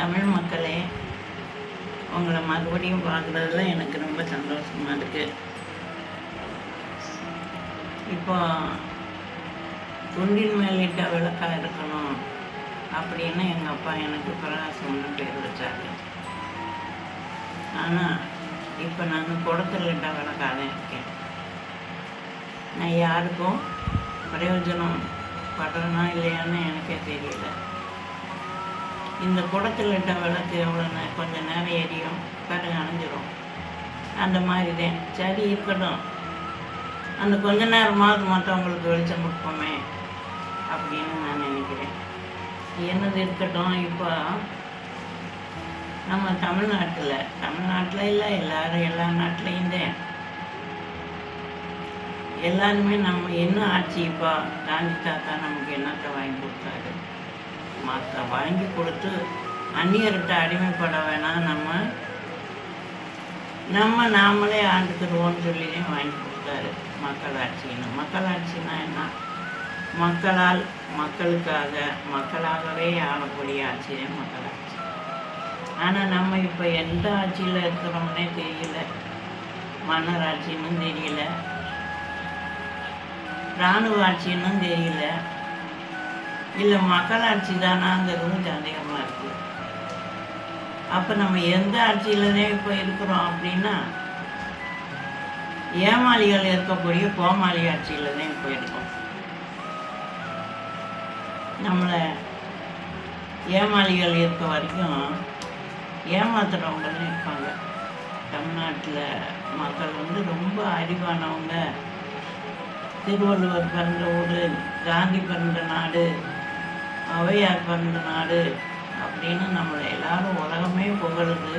தமிழ் மக்களே உங்களை மறுபடியும் பார்க்குறதுல எனக்கு ரொம்ப சந்தோஷமாக இருக்குது இப்போ துண்டின் மேலிட்ட விளக்கா இருக்கணும் அப்படின்னு எங்கள் அப்பா எனக்கு பிரகாசம்னு பேர் வச்சாரு. ஆனால் இப்போ நான் குடத்தில் விளக்காக தான் இருக்கேன். நான் யாருக்கும் பிரயோஜனம் படுறேனா இல்லையான்னு எனக்கே தெரியல. இந்த குடத்தில் இட்ட விளக்கு எவ்வளோ கொஞ்சம் நேரம் எரியும். பிறகு அணைஞ்சிரும். அந்த மாதிரி தான் சரி இருக்கட்டும். அந்த கொஞ்ச நேரமாவது மற்றவங்களுக்கு வெளிச்சம் கொடுப்போமே அப்படின்னு நான் நினைக்கிறேன். என்னது இருக்கட்டும் இப்போ நம்ம தமிழ்நாட்டில் தமிழ்நாட்டில் இல்லை எல்லாரும் எல்லா நாட்டிலையும் தான். எல்லாருமே நம்ம என்ன ஆட்சி இப்போ காந்தி தாத்தா நமக்கு என்னத்தை வாங்கி கொடுத்தாரு? மற்ற வாங்கி கொடுத்து அந்நியர்கிட்ட அடிமைப்பட வேணாம். நம்ம நம்ம நாமளே ஆண்டுக்கிறோம்னு சொல்லி வாங்கி கொடுத்தாரு மக்களாட்சின்னு மக்களாட்சினா என்ன? மக்களால் மக்களுக்காக மக்களாகவே ஆளக்கூடிய ஆட்சியே மக்களாட்சி. ஆனால் நம்ம இப்போ எந்த ஆட்சியில் இருக்கிறோம்னே தெரியல. மன்னராட்சின்னு தெரியல. இராணுவ ஆட்சின்னு தெரியல. இல்லை மக்களாட்சி தானாங்கிறதும் சந்தேகமாக இருக்குது அப்போ நம்ம எந்த ஆட்சியிலனே இப்போ இருக்கிறோம் அப்படின்னா ஏமாளிகள் இருக்கக்கூடிய கோமாளி ஆட்சியில் தான் இப்போ இருக்கோம். நம்மளை ஏமாளிகள் இருக்க வரைக்கும் ஏமாத்துறவங்களும் இருப்பாங்க. தமிழ்நாட்டில் மக்கள் வந்து ரொம்ப அறிவானவங்க. திருவள்ளுவர் பிறந்த ஊர் காந்தி பிறந்த நாடு ஔவையார் பிறந்த நாடு அப்படின்னு நம்மளை எல்லாரும் உலகமே புகழுது.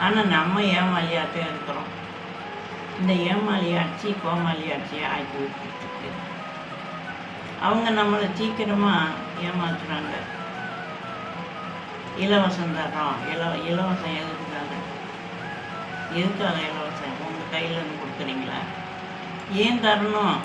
ஆனால் நம்ம ஏமாளியாகத்தான் இருக்கிறோம். இந்த ஏமாளி ஆட்சி கோமாளி ஆட்சியை ஆக்கி விட்டுருக்கு அவங்க நம்மளை சீக்கிரமாக ஏமாத்துறாங்க. இலவசம் தர்றோம். இல இலவசம் எதுக்குறாங்க எதுக்காக இலவசம்? உங்கள் கையிலேருந்து கொடுக்குறீங்களா? ஏன் தரணும்?